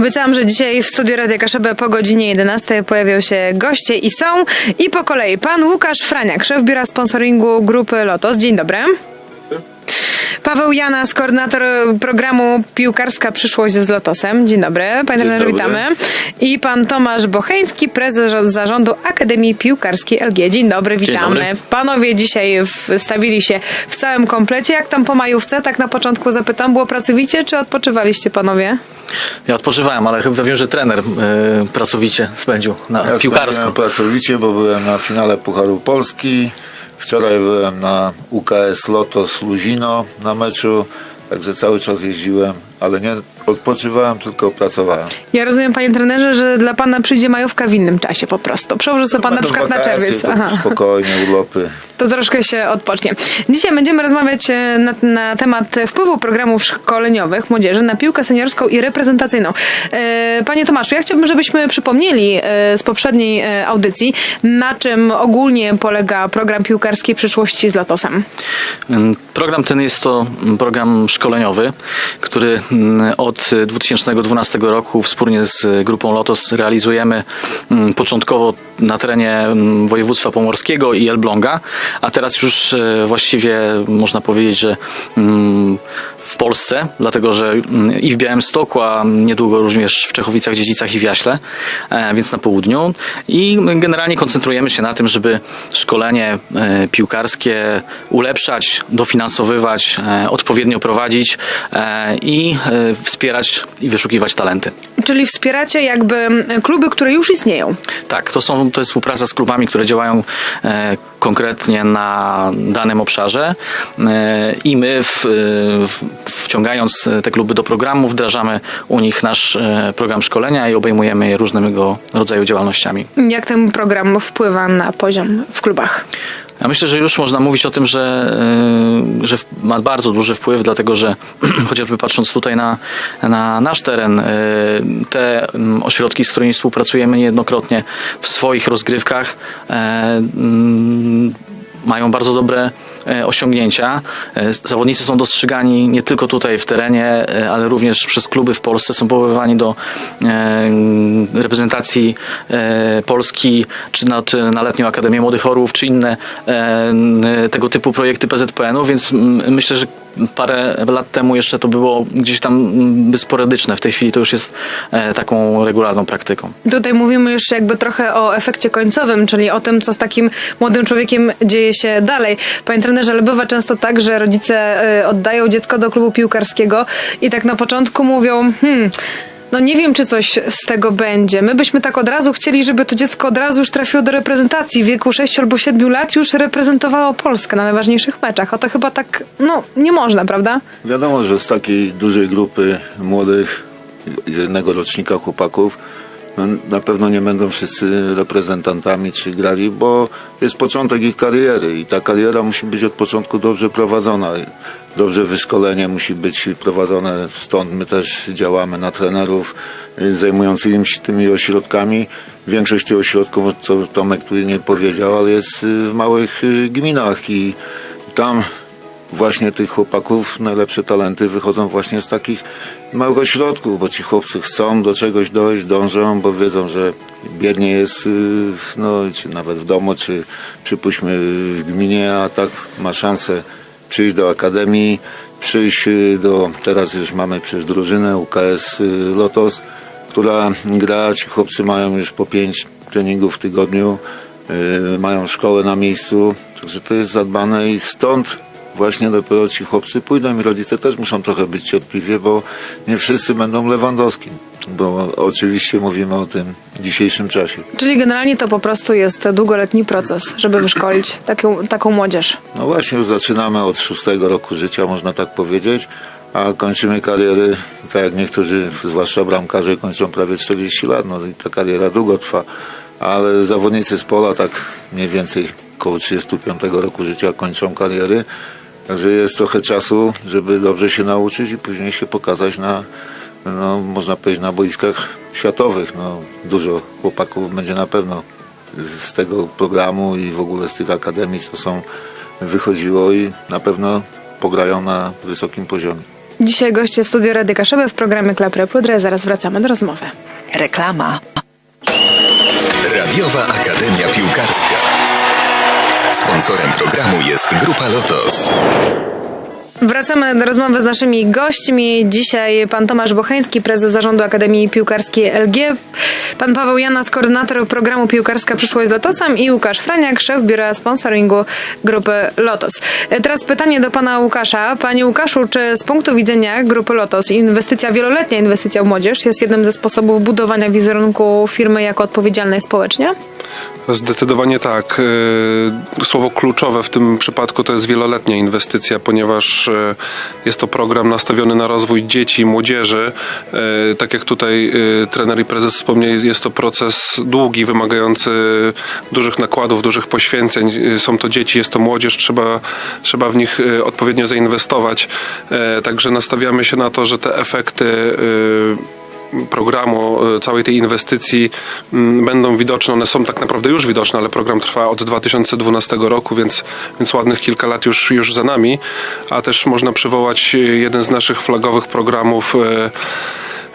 Obiecałam, że dzisiaj w studiu Radia Kaszebę po godzinie 11 pojawią się goście i są. I po kolei pan Łukasz Franiak, szef biura sponsoringu grupy Lotos. Dzień dobry. Paweł Janas, koordynator programu Piłkarska Przyszłość z Lotosem. Dzień dobry, panie trenerze, witamy. I pan Tomasz Bocheński, prezes zarządu Akademii Piłkarskiej LG. Dzień dobry, witamy. dobry. Panowie dzisiaj wstawili się w całym komplecie. Jak tam po majówce? Tak na początku zapytam, było pracowicie, czy odpoczywaliście panowie? Ja odpoczywałem, ale chyba wiem, że trener y, pracowicie spędził na Ja piłkarsko. pracowicie, bo byłem na finale Pucharu Polski. Wczoraj byłem na UKS Lotos Luzino na meczu, także cały czas jeździłem, ale nie odpoczywałem, tylko pracowałem. Ja rozumiem, panie trenerze, że dla pana przyjdzie majówka w innym czasie po prostu. Przełożę sobie pan na przykład na czerwiec. Aha. Spokojnie, urlopy. To troszkę się odpocznie. Dzisiaj będziemy rozmawiać e, na, na temat wpływu programów szkoleniowych młodzieży na piłkę seniorską i reprezentacyjną. E, Panie Tomaszu, ja chciałbym, żebyśmy przypomnieli e, z poprzedniej audycji, na czym ogólnie polega program piłkarskiej przyszłości z Lotosem. Program ten jest to program szkoleniowy, który mm, od 2012 roku wspólnie z grupą Lotos realizujemy mm, początkowo na terenie mm, województwa pomorskiego i Elbląga, a teraz już e, właściwie można powiedzieć, że mm, w Polsce, dlatego że mm, i w Białymstoku, a niedługo również w Czechowicach, Dziedzicach i Wiaśle, e, więc na południu. I generalnie koncentrujemy się na tym, żeby szkolenie e, piłkarskie ulepszać, dofinansowywać, e, odpowiednio prowadzić i wspierać i wyszukiwać talenty. Czyli wspieracie jakby e, kluby, które już istnieją. Tak, to, są, to jest współpraca z klubami, które działają e, konkretnie na danym obszarze e, i my w, w, wciągając te kluby do programu wdrażamy u nich nasz e, program szkolenia i obejmujemy je różnego rodzaju działalnościami. Jak ten program wpływa na poziom w klubach? Ja myślę, że już można mówić o tym, że, y, że ma bardzo duży wpływ, dlatego że chociażby patrząc tutaj na, na nasz teren, y, te mm, ośrodki, z którymi współpracujemy niejednokrotnie w swoich rozgrywkach, e, mm, mają bardzo dobre osiągnięcia. E, Zawodnicy są dostrzegani nie tylko tutaj w terenie, e, ale również przez kluby w Polsce. Są powoływani do e, reprezentacji e, Polski, czy na, czy na Letnią Akademię Młodych Orłów, czy inne e, tego typu projekty PZPN-u, więc myślę, że parę lat temu jeszcze to było gdzieś tam mm, sporadyczne. W tej chwili to już jest e, taką regularną praktyką. Tutaj mówimy już jakby trochę o efekcie końcowym, czyli o tym, co z takim młodym człowiekiem dzieje się dalej. Panie trenerze, ale bywa często tak, że rodzice y, oddają dziecko do klubu piłkarskiego i tak na początku mówią, hmm, no nie wiem, czy coś z tego będzie. My byśmy tak od razu chcieli, żeby to dziecko od razu już trafiło do reprezentacji. W wieku 6 albo 7 lat już reprezentowało Polskę na najważniejszych meczach. A to chyba tak, no, nie można, prawda? Wiadomo, że z takiej dużej grupy młodych, jednego rocznika chłopaków, no, na pewno nie będą wszyscy reprezentantami czy grali, bo jest początek ich kariery i ta kariera musi być od początku dobrze prowadzona. Dobrze wyszkolenie musi być prowadzone, stąd my też działamy na trenerów y, zajmujących się tymi ośrodkami. Większość tych ośrodków, co Tomek tu nie powiedział, ale jest y, w małych y, gminach i tam właśnie tych chłopaków najlepsze talenty wychodzą właśnie z takich małych ośrodków, bo ci chłopcy chcą do czegoś dojść, dążą, bo wiedzą, że biednie jest no, czy nawet w domu, czy przypuśćmy w gminie, a tak ma szansę przyjść do akademii, przyjść y, do, teraz już mamy przecież drużynę UKS y, Lotos, która gra, ci chłopcy mają już po pięć treningów w tygodniu, y, mają szkołę na miejscu, także to jest zadbane i stąd właśnie dopiero ci chłopcy pójdą i rodzice też muszą trochę być cierpliwie, bo nie wszyscy będą Lewandowskim, bo oczywiście mówimy o tym dzisiejszym czasie. Czyli generalnie to po prostu jest długoletni proces, żeby wyszkolić taką, taką młodzież. No właśnie, już zaczynamy od szóstego roku życia, można tak powiedzieć, a kończymy kariery, tak jak niektórzy, zwłaszcza bramkarze, kończą prawie 40 lat, no i ta kariera długo trwa, ale zawodnicy z pola tak mniej więcej koło 35 roku życia kończą kariery, także jest trochę czasu, żeby dobrze się nauczyć i później się pokazać na, no, można powiedzieć, na boiskach światowych. No, dużo chłopaków będzie na pewno z tego programu i w ogóle z tych akademii, co są wychodziło i na pewno pograją na wysokim poziomie. Dzisiaj goście w studiu Rady Kaszebę w programie Klap Repudre. Zaraz wracamy do rozmowy. Reklama. Radiowa Akademia Piłkarska. Sponsorem programu jest Grupa Lotos. Wracamy do rozmowy z naszymi gośćmi. Dzisiaj pan Tomasz Bocheński, prezes zarządu Akademii Piłkarskiej LG, pan Paweł Janas, koordynator programu Piłkarska Przyszłość z Lotosem i Łukasz Franiak, szef biura sponsoringu grupy Lotos. E, Teraz pytanie do pana Łukasza. Panie Łukaszu, czy z punktu widzenia grupy Lotos inwestycja, wieloletnia inwestycja w młodzież jest jednym ze sposobów budowania wizerunku firmy jako odpowiedzialnej społecznie? Zdecydowanie tak. E, Słowo kluczowe w tym przypadku to jest wieloletnia inwestycja, ponieważ jest to program nastawiony na rozwój dzieci i młodzieży. E, Tak jak tutaj e, trener i prezes wspomnieli, jest to proces długi, wymagający dużych nakładów, dużych poświęceń. E, Są to dzieci, jest to młodzież, trzeba, trzeba w nich odpowiednio zainwestować. Także nastawiamy się na to, że te efekty programu, e, całej tej inwestycji m, będą widoczne. One są tak naprawdę już widoczne, ale program trwa od 2012 roku, więc, więc ładnych kilka lat już, już za nami. A też można przywołać e, jeden z naszych flagowych programów.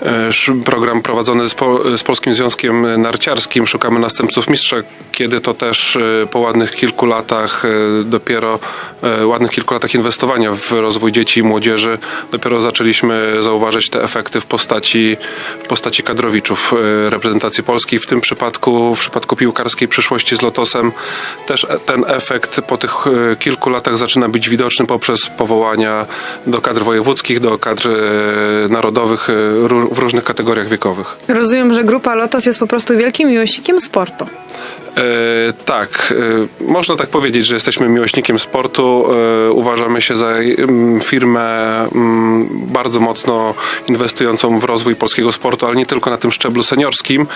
E, Program prowadzony z, po, z Polskim Związkiem Narciarskim Szukamy Następców Mistrza, kiedy to też e, po ładnych kilku latach e, dopiero ładnych kilku latach inwestowania w rozwój dzieci i młodzieży dopiero zaczęliśmy zauważyć te efekty w postaci, w postaci kadrowiczów reprezentacji Polski. W tym przypadku, w przypadku piłkarskiej przyszłości z Lotosem też ten efekt po tych kilku latach zaczyna być widoczny poprzez powołania do kadr wojewódzkich, do kadr narodowych w różnych kategoriach wiekowych. Rozumiem, że grupa Lotos jest po prostu wielkim miłośnikiem sportu. E, tak, e, można tak powiedzieć, że jesteśmy miłośnikiem sportu. E, uważamy się za mm, firmę mm, bardzo mocno inwestującą w rozwój polskiego sportu, ale nie tylko na tym szczeblu seniorskim,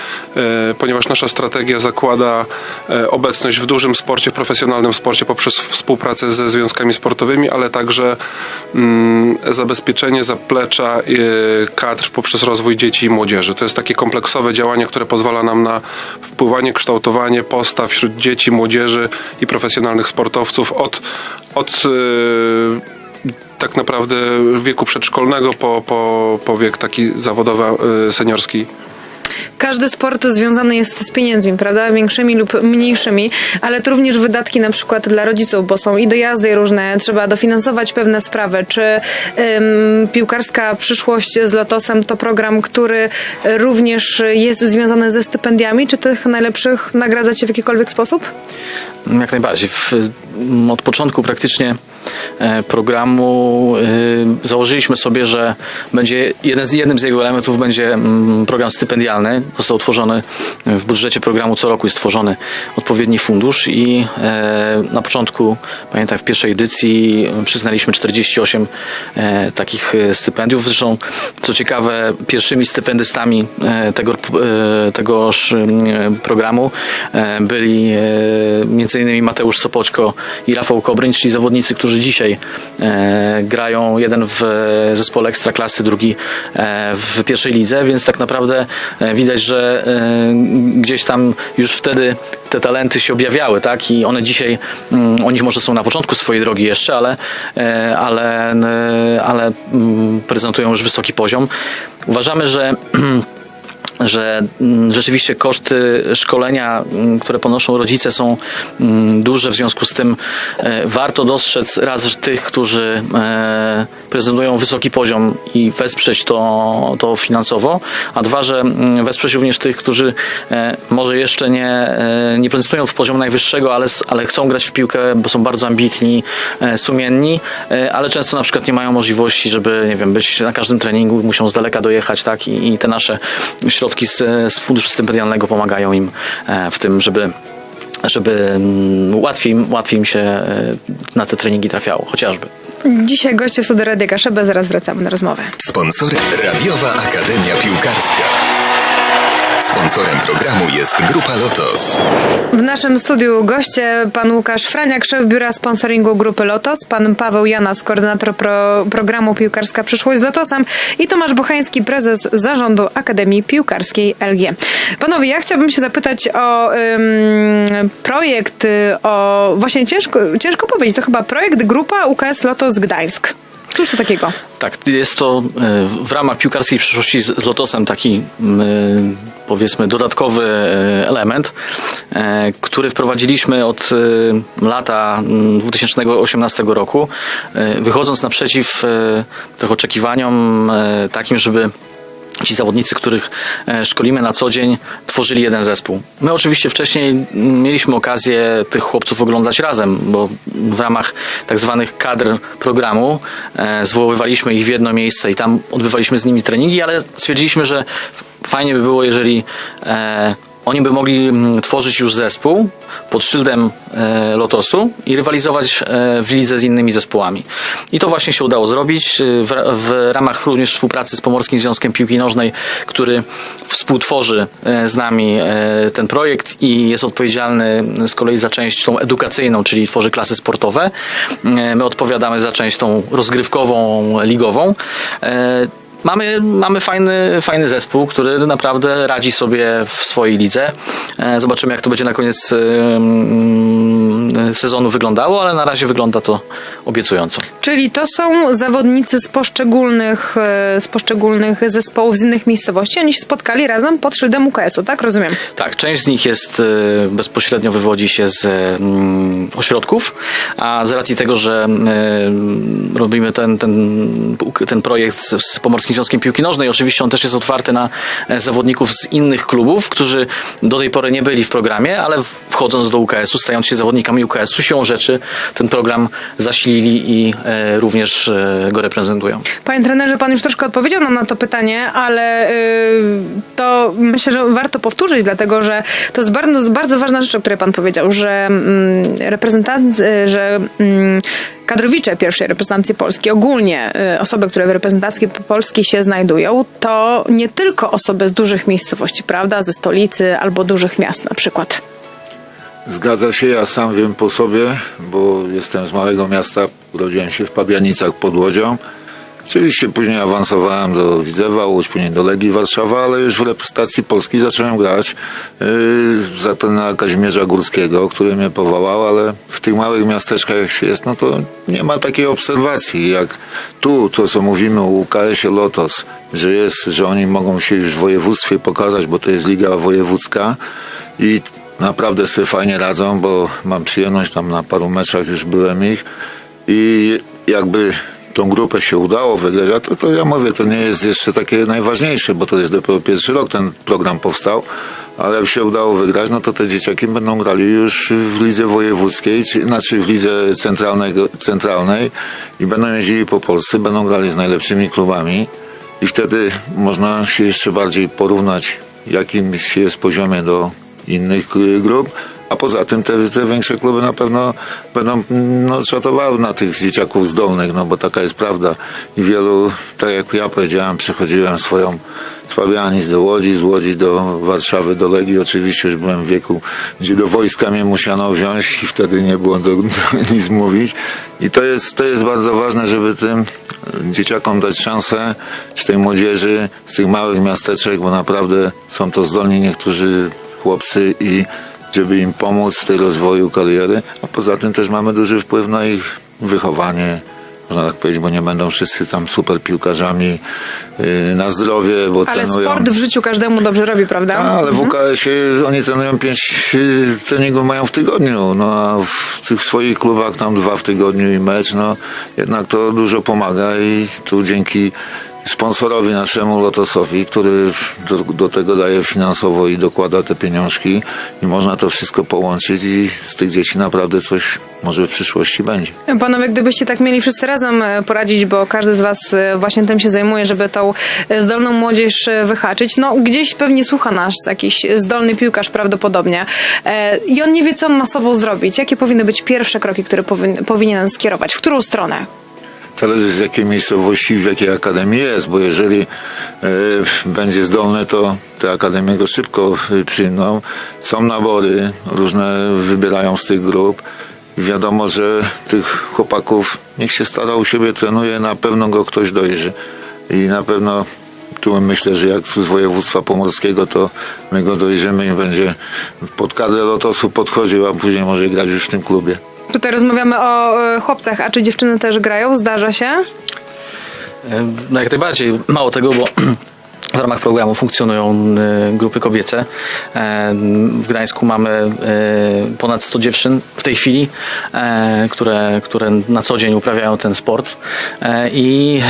ponieważ nasza strategia zakłada obecność w dużym sporcie, w profesjonalnym sporcie poprzez współpracę ze związkami sportowymi, ale także mm, zabezpieczenie zaplecza kadr poprzez rozwój dzieci i młodzieży. To jest takie kompleksowe działanie, które pozwala nam na wpływanie, kształtowanie postaw wśród dzieci, młodzieży i profesjonalnych sportowców od, od e, tak naprawdę wieku przedszkolnego po, po, po wiek taki zawodowy, e, seniorski. Każdy sport związany jest z pieniędzmi, prawda? Większymi lub mniejszymi, ale to również wydatki na przykład dla rodziców, bo są i dojazdy różne, trzeba dofinansować pewne sprawy. Czy ym, piłkarska przyszłość z Lotosem to program, który również jest związany ze stypendiami? Czy tych najlepszych nagradzacie w jakikolwiek sposób? Jak najbardziej. W, od początku praktycznie programu e, założyliśmy sobie, że będzie jeden z, jednym z jego elementów będzie mm, program stypendialny. Został utworzony w budżecie programu co roku jest tworzony odpowiedni fundusz i e, na początku, pamiętam w pierwszej edycji e, przyznaliśmy 48 e, takich e, stypendiów. Zresztą co ciekawe, pierwszymi stypendystami e, tego, e, tegoż e, programu e, byli e, innymi Mateusz Sopoćko i Rafał Kobryń, czyli zawodnicy, którzy dzisiaj e, grają jeden w e, zespole Ekstraklasy, drugi e, w pierwszej lidze, więc tak naprawdę e, widać, że e, gdzieś tam już wtedy te talenty się objawiały, tak? I one dzisiaj, mm, może są na początku swojej drogi jeszcze, ale, e, ale, ale mm, prezentują już wysoki poziom. Uważamy, że że mm, rzeczywiście koszty szkolenia, mm, które ponoszą rodzice są mm, duże, w związku z tym e, warto dostrzec raz tych, którzy e, prezentują wysoki poziom i wesprzeć to, to finansowo, a dwa, że wesprzeć również tych, którzy e, może jeszcze nie, nie prezentują w poziomu najwyższego, ale, ale chcą grać w piłkę, bo są bardzo ambitni, sumienni, ale często na przykład nie mają możliwości, żeby nie wiem, być na każdym treningu, muszą z daleka dojechać, tak? I, i te nasze środki z, z funduszu stypendialnego pomagają im e, w tym, żeby żeby mm, łatwiej, łatwiej im się e, na te treningi trafiało, chociażby. Dzisiaj goście w studiu Rady Kaszebę, zaraz wracamy do rozmowy. Sponsorem Radiowa Akademia Piłkarska. Sponsorem programu jest Grupa Lotos. W naszym studiu goście pan Łukasz Franiak, szef biura sponsoringu grupy Lotos, pan Paweł Janas, koordynator pro, programu Piłkarska Przyszłość z Lotosem i Tomasz Bochański, prezes zarządu Akademii Piłkarskiej LG. Panowie, ja chciałabym się zapytać o ym, projekt, y, o właśnie ciężko, ciężko powiedzieć, to chyba projekt grupa UKS Lotos Gdańsk. Cóż to takiego? Tak, jest to e, w ramach piłkarskiej przyszłości z, Lotosem taki e, powiedzmy dodatkowy e, element, który wprowadziliśmy od lata m, 2018 roku, wychodząc naprzeciw trochę oczekiwaniom takim, żeby ci zawodnicy, których e, szkolimy na co dzień, tworzyli jeden zespół. My oczywiście wcześniej mieliśmy okazję tych chłopców oglądać razem, bo w ramach tak zwanych kadr programu e, zwoływaliśmy ich w jedno miejsce i tam odbywaliśmy z nimi treningi, ale stwierdziliśmy, że fajnie by było, jeżeli e, oni by mogli mm, tworzyć już zespół pod szyldem e, Lotosu i rywalizować e, w lidze z innymi zespołami. I to właśnie się udało zrobić e, w, ra- w ramach również współpracy z Pomorskim Związkiem Piłki Nożnej, który współtworzy z nami ten projekt i jest odpowiedzialny z kolei za część tą edukacyjną, czyli tworzy klasy sportowe. My odpowiadamy za część tą rozgrywkową, ligową. Mamy, mamy fajny, fajny zespół, który naprawdę radzi sobie w swojej lidze. E, Zobaczymy, jak to będzie na koniec e, mm, sezonu wyglądało, ale na razie wygląda to obiecująco. Czyli to są zawodnicy z poszczególnych, e, z poszczególnych zespołów z innych miejscowości. Oni się spotkali razem pod szyldem UKS-u, tak? Rozumiem. Tak, część z nich jest bezpośrednio wywodzi się z mm, ośrodków, a z racji tego, że robimy ten, ten, ten projekt z- z Pomorskim Związkiem Piłki Nożnej, oczywiście on też jest otwarty na e, zawodników z innych klubów, którzy do tej pory nie byli w programie, ale wchodząc do UKS-u, stając się zawodnikami UKS-u, siłą rzeczy ten program zasilili i e, również e, go reprezentują. Panie trenerze, pan już troszkę odpowiedział nam na to pytanie, ale y, to myślę, że warto powtórzyć, dlatego że to jest bardzo, bardzo ważna rzecz, o której pan powiedział, że mm, reprezentant, y, że mm, kadrowicze pierwszej reprezentacji Polski, ogólnie y, osoby, które w reprezentacji Polski się znajdują, to nie tylko osoby z dużych miejscowości, prawda, ze stolicy albo dużych miast na przykład. Zgadza się, ja sam wiem po sobie, bo jestem z małego miasta, urodziłem się w Pabianicach pod Łodzią. Oczywiście później awansowałem do Widzewa, Łódź, później do Legii Warszawa, ale już w reprezentacji Polski zacząłem grać yy, za trenera Kazimierza Górskiego, który mnie powołał, ale w tych małych miasteczkach jak się jest, no to nie ma takiej obserwacji jak tu, to co mówimy o UKS-ie Lotos, że jest, że oni mogą się już w województwie pokazać, bo to jest liga wojewódzka i naprawdę sobie fajnie radzą, bo mam przyjemność tam na paru meczach już byłem ich i jakby tą grupę się udało wygrać, a to, to ja mówię, to nie jest jeszcze takie najważniejsze, bo to jest dopiero pierwszy rok ten program powstał, ale jak się udało wygrać, no to te dzieciaki będą grali już w lidze wojewódzkiej, czy, znaczy w lidze centralnego, centralnej i będą jeździli po Polsce, będą grali z najlepszymi klubami i wtedy można się jeszcze bardziej porównać, jakim się jest poziomie do innych grup, a poza tym te, te większe kluby na pewno będą no, szatowały na tych dzieciaków zdolnych, no bo taka jest prawda. I wielu, tak jak ja powiedziałem, przechodziłem swoją z do Łodzi, z Łodzi do Warszawy, do Legii. Oczywiście już byłem w wieku, gdzie do wojska mnie musiano wziąć i wtedy nie było do, do nic mówić. I to jest, to jest bardzo ważne, żeby tym dzieciakom dać szansę, czy tej młodzieży z tych małych miasteczek, bo naprawdę są to zdolni niektórzy chłopcy i żeby im pomóc w tej rozwoju kariery, a poza tym też mamy duży wpływ na ich wychowanie, można tak powiedzieć, bo nie będą wszyscy tam super piłkarzami yy, na zdrowie, bo Ale trenują. sport w życiu każdemu dobrze robi, prawda? A, ale w UKS-ie oni trenują pięć y, treningów mają w tygodniu, no a w tych swoich klubach tam dwa w tygodniu i mecz, no jednak to dużo pomaga i tu dzięki sponsorowi naszemu Lotosowi, który do, do tego daje finansowo i dokłada te pieniążki i można to wszystko połączyć i z tych dzieci naprawdę coś może w przyszłości będzie. Panowie, gdybyście tak mieli wszyscy razem e, poradzić, bo każdy z Was e, właśnie tym się zajmuje, żeby tą e, zdolną młodzież wyhaczyć, no gdzieś pewnie słucha nas jakiś zdolny piłkarz prawdopodobnie i on nie wie, co on ma sobą zrobić. Jakie powinny być pierwsze kroki, które powin, powinien skierować? W którą stronę? Zależy z jakiej miejscowości, w jakiej akademii jest, bo jeżeli e, będzie zdolny, to te akademie go szybko e, przyjmą. Są nabory, różne wybierają z tych grup. Wiadomo, że tych chłopaków niech się stara u siebie trenuje, na pewno go ktoś dojrzy. I na pewno tu myślę, że jak z województwa pomorskiego, to my go dojrzymy i będzie pod kadrę Lotosu podchodził, a później może grać już w tym klubie. Tutaj rozmawiamy o e, chłopcach, a czy dziewczyny też grają? Zdarza się? E, No jak najbardziej. Mało tego, bo w ramach programu funkcjonują e, grupy kobiece. W Gdańsku mamy ponad 100 dziewczyn w tej chwili, które, które na co dzień uprawiają ten sport. I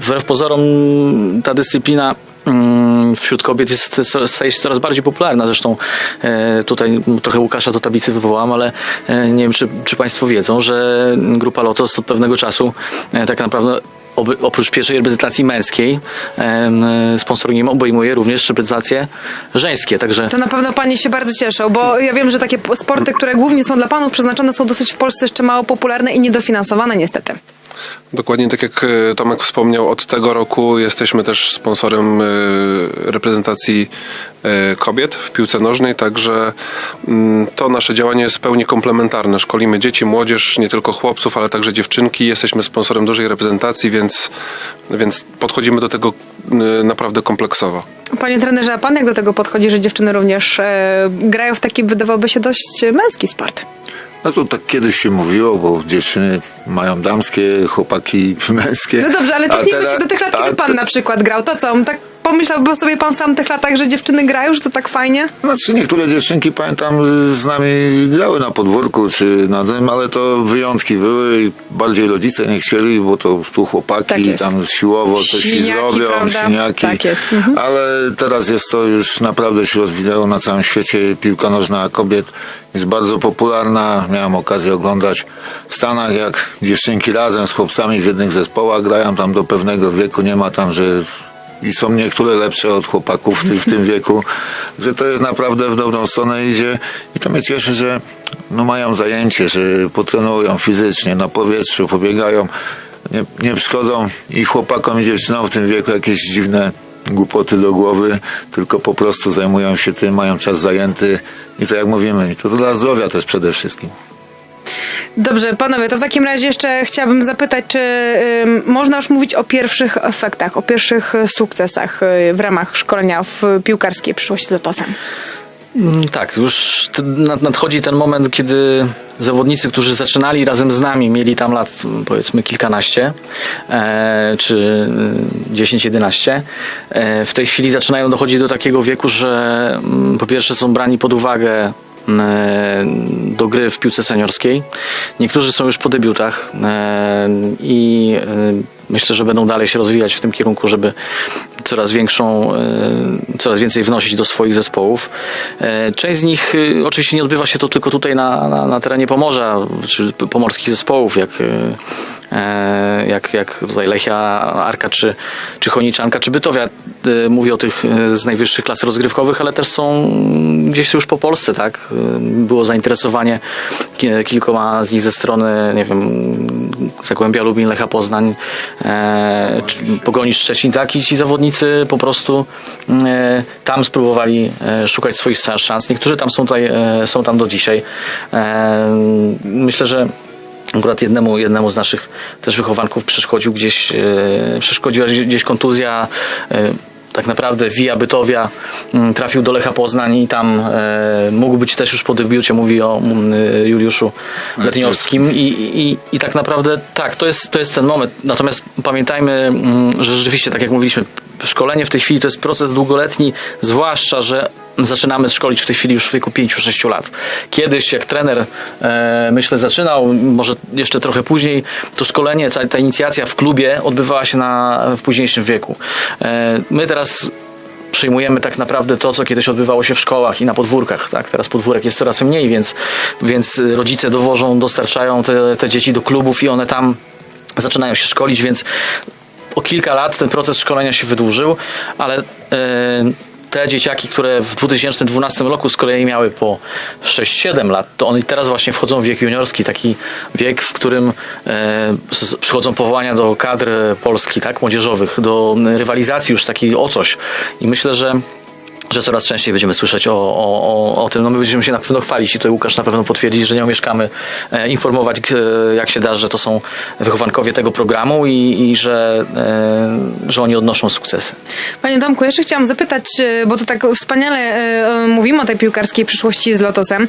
wbrew pozorom ta dyscyplina wśród kobiet jest, staje się coraz bardziej popularna. Zresztą e, tutaj trochę Łukasza do tablicy wywołam, ale e, nie wiem, czy, czy Państwo wiedzą, że grupa Lotos od pewnego czasu e, tak naprawdę oprócz pierwszej reprezentacji męskiej em, sponsoringiem obejmuje również reprezentacje żeńskie. Także To na pewno panie się bardzo cieszą, bo ja wiem, że takie sporty, które głównie są dla panów przeznaczone, są dosyć w Polsce jeszcze mało popularne i niedofinansowane niestety. Dokładnie tak jak e, Tomek wspomniał, od tego roku jesteśmy też sponsorem e, reprezentacji e, kobiet w piłce nożnej, także mm, to nasze działanie jest w pełni komplementarne. Szkolimy dzieci, młodzież, nie tylko chłopców, ale także dziewczynki. Jesteśmy sponsorem dużej reprezentacji, więc, więc podchodzimy do tego naprawdę kompleksowo. Panie trenerze, a pan jak do tego podchodzi, że dziewczyny również grają w taki, wydawałoby się, dość męski sport? No to tak kiedyś się mówiło, bo dziewczyny mają damskie, chłopaki męskie. No dobrze, ale cofnijmy teraz- się do tych lat, kiedy pan na przykład grał. To co, tak pomyślałby sobie pan w tamtych latach, że dziewczyny grają, że to tak fajnie? Znaczy niektóre dziewczynki pamiętam z nami grały na podwórku czy na tym, ale to wyjątki były i bardziej rodzice nie chcieli, bo to tu chłopaki Tak jest. tam siłowo coś ci zrobią, prawda? siniaki. Tak jest. Mhm. Ale teraz jest to już naprawdę się rozwijało na całym świecie. Piłka nożna kobiet jest bardzo popularna. Miałem okazję oglądać w Stanach, jak dziewczynki razem z chłopcami w jednych zespołach grają tam do pewnego wieku. Nie ma tam, że i są niektóre lepsze od chłopaków w, tym- w tym wieku, że to jest naprawdę w dobrą stronę idzie. I to mnie cieszy, że no mają zajęcie, że potrenują fizycznie, na powietrzu, pobiegają, nie, nie przychodzą i chłopakom i dziewczynom w tym wieku jakieś dziwne głupoty do głowy, tylko po prostu zajmują się tym, mają czas zajęty. I to jak mówimy, to dla zdrowia też przede wszystkim. Dobrze, panowie, to w takim razie jeszcze chciałabym zapytać, czy ym, można już mówić o pierwszych efektach, o pierwszych sukcesach e, w ramach szkolenia w piłkarskiej przyszłości z Lotosem? Mm, Tak, już nadchodzi ten moment, kiedy zawodnicy, którzy zaczynali razem z nami, mieli tam lat mm, powiedzmy kilkanaście e, czy y, 10-11, e, w tej chwili zaczynają dochodzić do takiego wieku, że mm, po pierwsze są brani pod uwagę do gry w piłce seniorskiej. Niektórzy są już po debiutach e, i e, myślę, że będą dalej się rozwijać w tym kierunku, żeby coraz większą, e, coraz więcej wnosić do swoich zespołów. E, Część z nich, e, oczywiście nie odbywa się to tylko tutaj na, na, na terenie Pomorza, czy pomorskich zespołów, jak, e, jak, jak tutaj Lechia, Arka, czy, czy Choniczanka, czy Bytowia. E, Mówię o tych e, z najwyższych klas rozgrywkowych, ale też są gdzieś już po Polsce, tak? E, Było zainteresowanie ki- kilkoma z nich ze strony, nie wiem, Zagłębia Lubin, Lecha Poznań, e, Pogoni Szczecin, tak? I ci zawodnicy po prostu e, tam spróbowali e, szukać swoich szans. Niektórzy tam są, tutaj, e, są tam do dzisiaj. E, myślę, że Akurat jednemu, jednemu z naszych też wychowanków przeszkodził gdzieś, e, przeszkodziła gdzieś- kontuzja. E, tak naprawdę via Bytowia mm, trafił do Lecha Poznań i tam e, mógł być też już po debiucie, mówi o e, Juliuszu Letniowskim I, i, i tak naprawdę tak, to jest, to jest ten moment. Natomiast pamiętajmy, mm, że rzeczywiście, tak jak mówiliśmy, szkolenie w tej chwili to jest proces długoletni, zwłaszcza, że zaczynamy szkolić w tej chwili już w wieku 5-6 lat. Kiedyś, jak trener, e, myślę, zaczynał, może jeszcze trochę później, to szkolenie, ta, ta inicjacja w klubie odbywała się na, w późniejszym wieku. E, my teraz przyjmujemy tak naprawdę to, co kiedyś odbywało się w szkołach i na podwórkach. Tak? Teraz podwórek jest coraz mniej, więc, więc rodzice dowożą, dostarczają te, te dzieci do klubów i one tam zaczynają się szkolić, więc o kilka lat ten proces szkolenia się wydłużył, ale e, te dzieciaki, które w 2012 roku z kolei miały po 6-7 lat, to one teraz właśnie wchodzą w wiek juniorski, taki wiek, w którym e, przychodzą powołania do kadr Polski, tak, młodzieżowych, do rywalizacji już takiej o coś. I myślę, że że coraz częściej będziemy słyszeć o, o, o, o tym. No my będziemy się na pewno chwalić i tutaj Łukasz na pewno potwierdzi, że nie omieszkamy e, informować, e, jak się da, że to są wychowankowie tego programu i, i że, e, że oni odnoszą sukcesy. Panie Tomku, jeszcze chciałam zapytać, bo to tak wspaniale mówimy o tej piłkarskiej przyszłości z Lotosem,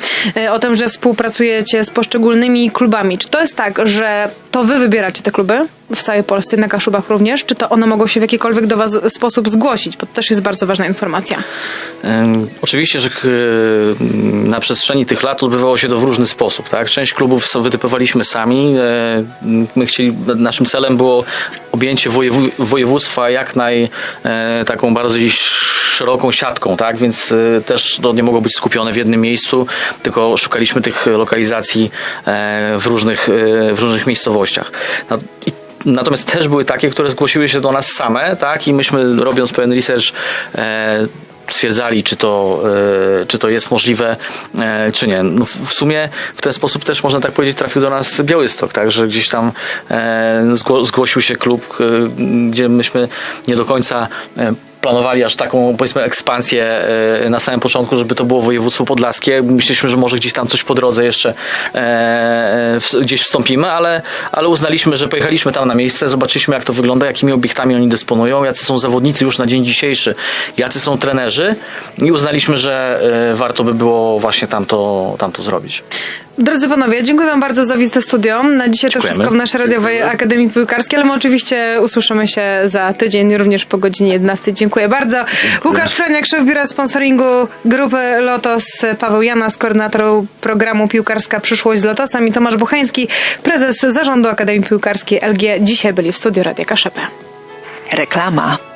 o tym, że współpracujecie z poszczególnymi klubami. Czy to jest tak, że to wy wybieracie te kluby? W całej Polsce, na Kaszubach również, czy to one mogą się w jakikolwiek do Was sposób zgłosić? Bo to też jest bardzo ważna informacja. Oczywiście, że na przestrzeni tych lat odbywało się to w różny sposób. Tak? Część klubów wytypowaliśmy sami. E, My chcieli, naszym celem było objęcie województwa jak naj e, taką bardziej szeroką siatką, tak? więc e, też to nie mogło być skupione w jednym miejscu, tylko szukaliśmy tych lokalizacji w różnych, w różnych miejscowościach. No, Natomiast też były takie, które zgłosiły się do nas same, tak? I myśmy robiąc pewien research e, stwierdzali, czy to, e, czy to jest możliwe, e, czy nie. No, w, sumie w ten sposób też można tak powiedzieć trafił do nas Białystok, tak? Że gdzieś tam e, zgło, zgłosił się klub, gdzie myśmy nie do końca planowali aż taką, powiedzmy, ekspansję e, na samym początku, żeby to było województwo podlaskie. Myśleliśmy, że może gdzieś tam coś po drodze jeszcze e, w, gdzieś wstąpimy, ale, ale uznaliśmy, że pojechaliśmy tam na miejsce, zobaczyliśmy jak to wygląda, jakimi obiektami oni dysponują, jacy są zawodnicy już na dzień dzisiejszy, jacy są trenerzy i uznaliśmy, że e, warto by było właśnie tam to, tam to zrobić. Drodzy panowie, dziękuję wam bardzo za wizytę w studio. Na dzisiaj to Dziękujemy. wszystko w naszej radiowej Akademii Piłkarskiej, ale my oczywiście usłyszymy się za tydzień, również po godzinie 11. Dziękuję bardzo. Łukasz Franiak, szef biura sponsoringu grupy Lotos, Paweł Janas, koordynator programu Piłkarska Przyszłość z Lotosem i Tomasz Buchański, prezes zarządu Akademii Piłkarskiej LG. Dzisiaj byli w studiu Radia Kaszepę. Reklama.